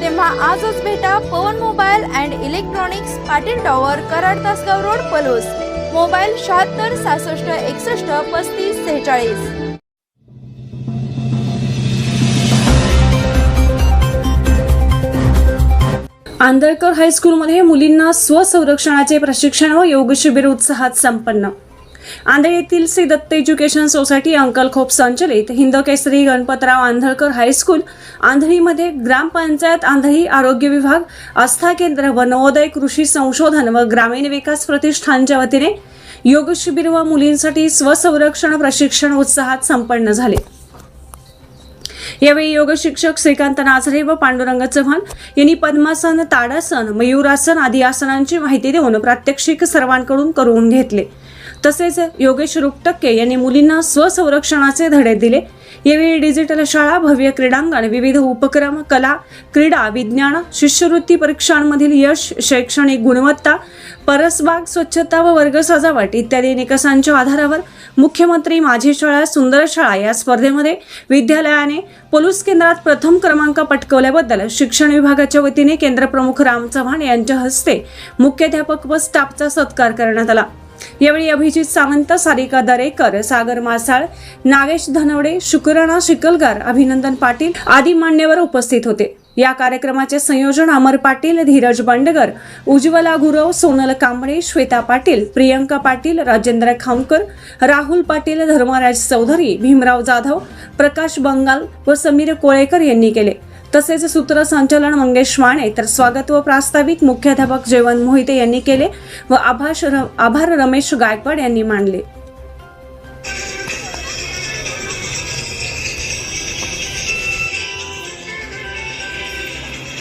तेव्हा आजच भेटा Pawan mobile and electronics Patil tower Karad Tasgaon road Palus. Mobile शहात्तर सहासष्ट एकसष्ट पस्तीस सेहेचाळीस. आंदळकर हायस्कूलमध्ये मुलींना स्वसंरक्षणाचे प्रशिक्षण व योग शिबिर उत्साहात संपन्न. आंधळ येथील Shri Datta education society uncle खोप संचलित हिंद केसरी गणपतराव आंधळकर हायस्कूल आंधळीमध्ये ग्रामपंचायत आंधळी आरोग्य विभाग आस्था केंद्र व नवोदय कृषी संशोधन व ग्रामीण विकास प्रतिष्ठानच्या वतीने योग शिबिर व मुलींसाठी स्वसंरक्षण प्रशिक्षण उत्साहात संपन्न झाले. यावेळी योग शिक्षक श्रीकांत नाझरे व पांडुरंग चव्हाण यांनी पद्मासन ताडासन मयूरासन आदी आसनांची माहिती देऊन प्रात्यक्षिक सर्वांकडून करून घेतले. तसेच योगेश रुपटक्के यांनी मुलींना स्वसंरक्षणाचे धडे दिले. यावेळी डिजिटल शाळा भव्य क्रीडांगण विविध उपक्रम कला क्रीडा विज्ञान शिष्यवृत्ती परीक्षांमधील यश शैक्षणिक गुणवत्ता परसबाग स्वच्छता व वर्ग सजावट इत्यादी निकषांच्या आधारावर मुख्यमंत्री माझी शाळा सुंदर शाळा या स्पर्धेमध्ये विद्यालयाने पोलीस केंद्रात प्रथम क्रमांक पटकवल्याबद्दल शिक्षण विभागाच्या वतीने केंद्रप्रमुख राम चव्हाण यांच्या हस्ते मुख्याध्यापक व स्टाफचा सत्कार करण्यात आला. यावेळी अभिजित सावंत सारिका दरेकर सागर मासाळ नागेश धनवडे शुक्रणा शिकलगार अभिनंदन पाटील आदी मान्यवर उपस्थित होते. या कार्यक्रमाचे संयोजन अमर पाटील धीरज बंडगर उज्ज्वला गुरव सोनल कांबळे श्वेता पाटील प्रियंका पाटील राजेंद्र खामकर राहुल पाटील धर्मराज चौधरी भीमराव जाधव प्रकाश बंगाल व समीर कोळेकर यांनी केले. तसेच सूत्रसंचालन मंगेश माने तर स्वागत व प्रास्ताविक मुख्याध्यापक जेवण मोहिते यांनी केले व आभाष आभार रमेश गायकवाड यांनी मांडले